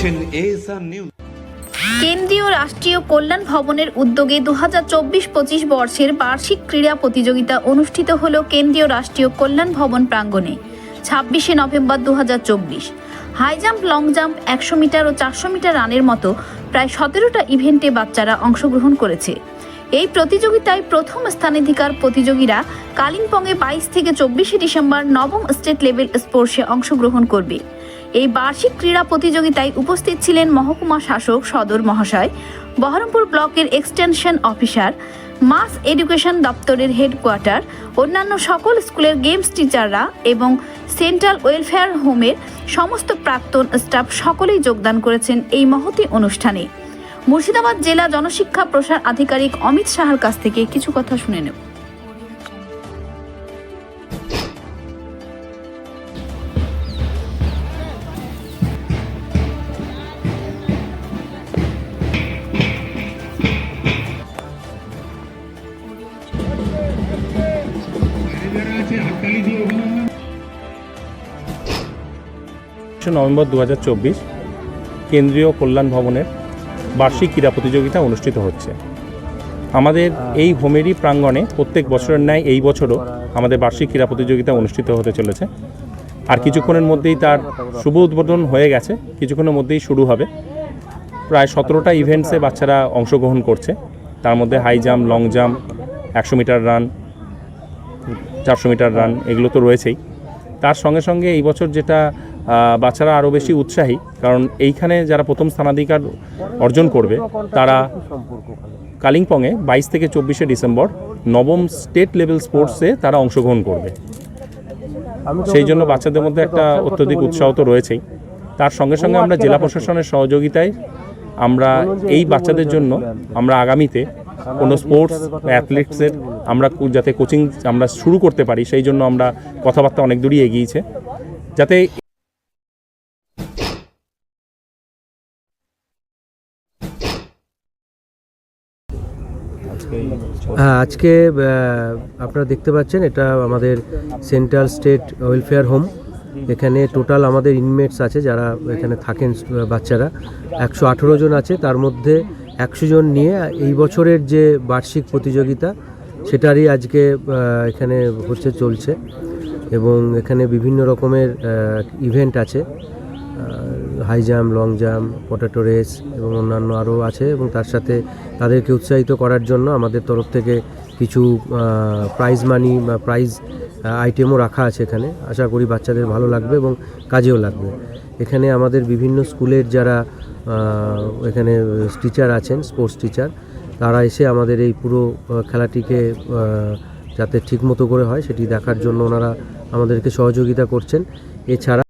দেখছেন নিউজ কেন্দ্রীয় রাষ্ট্রীয় কল্যাণ ভবনের উদ্যোগে দু হাজার চব্বিশ পঁচিশ বর্ষের বার্ষিক ক্রীড়া প্রতিযোগিতা অনুষ্ঠিত হল কেন্দ্রীয় রাষ্ট্রীয় কল্যাণ ভবন প্রাঙ্গণে, ছাব্বিশে নভেম্বর দু হাজার চব্বিশ। হাই জাম্প, লং জাম্প, একশো মিটার ও চারশো মিটার রানের মতো প্রায় সতেরোটা ইভেন্টে বাচ্চারা অংশগ্রহণ করেছে। এই প্রতিযোগিতায় প্রথম স্থানাধিকার প্রতিযোগীরা কালিম্পংয়ে বাইশ থেকে চব্বিশে ডিসেম্বর নবম স্টেট লেভেল স্পোর্টসে অংশগ্রহণ করবে। এই বার্ষিক ক্রীড়া প্রতিযোগিতায় উপস্থিত ছিলেন মহকুমা শাসক সদর মহাশয়, বহরমপুর ব্লকের এক্সটেনশন অফিসার, মাস এডুকেশন দপ্তরের হেডকোয়ার্টার, অন্যান্য সকল স্কুলের গেমস টিচাররা এবং সেন্ট্রাল ওয়েলফেয়ার হোমের সমস্ত প্রাক্তন স্টাফ সকলেই যোগদান করেছেন এই মহতি অনুষ্ঠানে। মুর্শিদাবাদ জেলা জনশিক্ষা প্রসার আধিকারিক অমিত সাহার কাছ থেকে কিছু কথা শুনে নেব। নভেম্বর দু হাজার চব্বিশ কেন্দ্রীয় কল্যাণ ভবনের বার্ষিক ক্রীড়া প্রতিযোগিতা অনুষ্ঠিত হচ্ছে। আমাদের এই হোমেরই প্রাঙ্গণে প্রত্যেক বছরের ন্যায় এই বছরও আমাদের বার্ষিক ক্রীড়া প্রতিযোগিতা অনুষ্ঠিত হতে চলেছে। আর কিছুক্ষণের মধ্যেই তার শুভ উদ্বোধন হয়ে গেছে। কিছুক্ষণের মধ্যেই শুরু হবে। প্রায় সতেরোটা ইভেন্টসে বাচ্চারা অংশগ্রহণ করছে। তার মধ্যে হাই জাম্প, লং জাম্প, একশো মিটার রান চারশো মিটার রান এগুলো তো রয়েছেই। তার সঙ্গে সঙ্গে এই বছর যেটা বাচ্চারা আরও বেশি উৎসাহী কারণ এইখানে যারা প্রথম স্থানাধিকার অর্জন করবে তারা কালিম্পংয়ে বাইশ থেকে চব্বিশে ডিসেম্বর নবম স্টেট লেভেল স্পোর্টসে তারা অংশগ্রহণ করবে। সেই জন্য বাচ্চাদের মধ্যে একটা অত্যধিক উৎসাহ তো রয়েছেই। তার সঙ্গে সঙ্গে আমরা জেলা প্রশাসনের সহযোগিতায় আমরা এই বাচ্চাদের জন্য আমরা আগামীতে কোনো স্পোর্টস বা অ্যাথলেটিক্সের আমরা যাতে কোচিং আমরা শুরু করতে পারি, সেই জন্য আমরা কথাবার্তা অনেক দূরই এগিয়েছে। যাতে হ্যাঁ আজকে আপনারা দেখতে পাচ্ছেন, এটা আমাদের সেন্ট্রাল স্টেট ওয়েলফেয়ার হোম এখানে টোটাল আমাদের ইনমেটস আছে, যারা এখানে থাকেন, বাচ্চারা। একশো আঠেরো জন আছে, তার মধ্যে একশো জন নিয়ে এই বছরের যে বার্ষিক প্রতিযোগিতা, সেটারই আজকে এখানে হচ্ছে চলছে এবং এখানে বিভিন্ন রকমের ইভেন্ট আছে। High jump long jump potato race এবং অন্যান্য আরও আছে এবং তার সাথে তাদেরকে উৎসাহিত করার জন্য আমাদের তরফ থেকে কিছু প্রাইজ মানি বা প্রাইজ আইটেমও রাখা আছে এখানে। আশা করি বাচ্চাদের ভালো লাগবে এবং কাজেও লাগবে। এখানে আমাদের বিভিন্ন স্কুলের যারা এখানে টিচার আছেন স্পোর্টস টিচার তারা এসে আমাদের এই পুরো খেলাটিকে যাতে ঠিকমতো করে হয়, সেটি দেখার জন্য ওনারা আমাদেরকে সহযোগিতা করছেন। এছাড়া